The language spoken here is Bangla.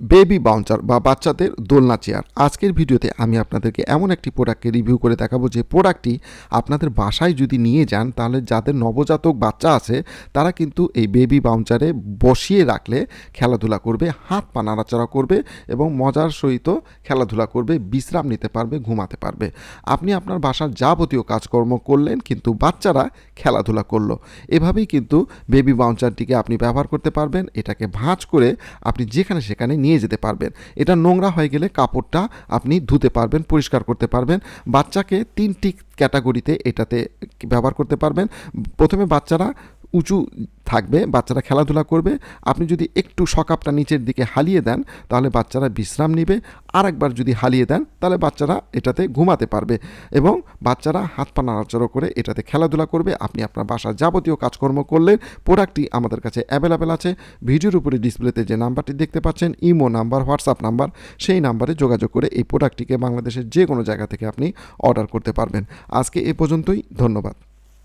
বেবি বাউন্সার বা বাচ্চাদের দোলনা চেয়ার আজকের ভিডিওতে আমি আপনাদেরকে এমন একটি প্রোডাক্টকে রিভিউ করে দেখাবো যে প্রোডাক্টটি আপনাদের বাসায় যদি নিয়ে যান, তাহলে যাদের নবজাতক বাচ্চা আছে, তারা কিন্তু এই বেবি বাউন্সারে বসিয়ে রাখলে খেলাধুলা করবে, হাত পা নাড়াচাড়া করবে এবং মজার সহিত খেলাধুলা করবে, বিশ্রাম নিতে পারবে, ঘুমাতে পারবে। আপনি আপনার বাসার যাবতীয় কাজকর্ম করলেন, কিন্তু বাচ্চারা খেলাধুলা করল। এভাবেই কিন্তু বেবি বাউন্সারটিকে আপনি ব্যবহার করতে পারবেন। এটাকে ভাঁজ করে আপনি যেখানে সেখানে নিয়ে যেতে পারবেন। এটা নোংরা হয়ে গেলে কাপড়টা আপনি ধুতে পারবেন, পরিষ্কার করতে পারবেন। বাচ্চাকে তিনটি ক্যাটাগরিতে এটাতে ব্যবহার করতে পারবেন। প্রথমে বাচ্চারা উঁচু থাকবে, বাচ্চারা খেলাধুলা করবে। আপনি যদি একটু সকাপটা নিচের দিকে হালিয়ে দেন, তাহলে বাচ্চারা বিশ্রাম নেবে। আর একবার যদি হালিয়ে দেন, তাহলে বাচ্চারা এটাতে ঘুমাতে পারবে এবং বাচ্চারা হাত পা নাড়াচাড়া করে এটাতে খেলাধুলা করবে। আপনি আপনার বাসার যাবতীয় কাজকর্ম করলে প্রোডাক্টটি আমাদের কাছে অ্যাভেলেবেল আছে। ভিডিওর উপরে ডিসপ্লেতে যে নাম্বারটি দেখতে পাচ্ছেন, ইমো নাম্বার, হোয়াটসঅ্যাপ নাম্বার, সেই নাম্বারে যোগাযোগ করে এই প্রোডাক্টটিকে বাংলাদেশের যে কোনো জায়গা থেকে আপনি অর্ডার করতে পারবেন। আজকে এ পর্যন্তই, ধন্যবাদ।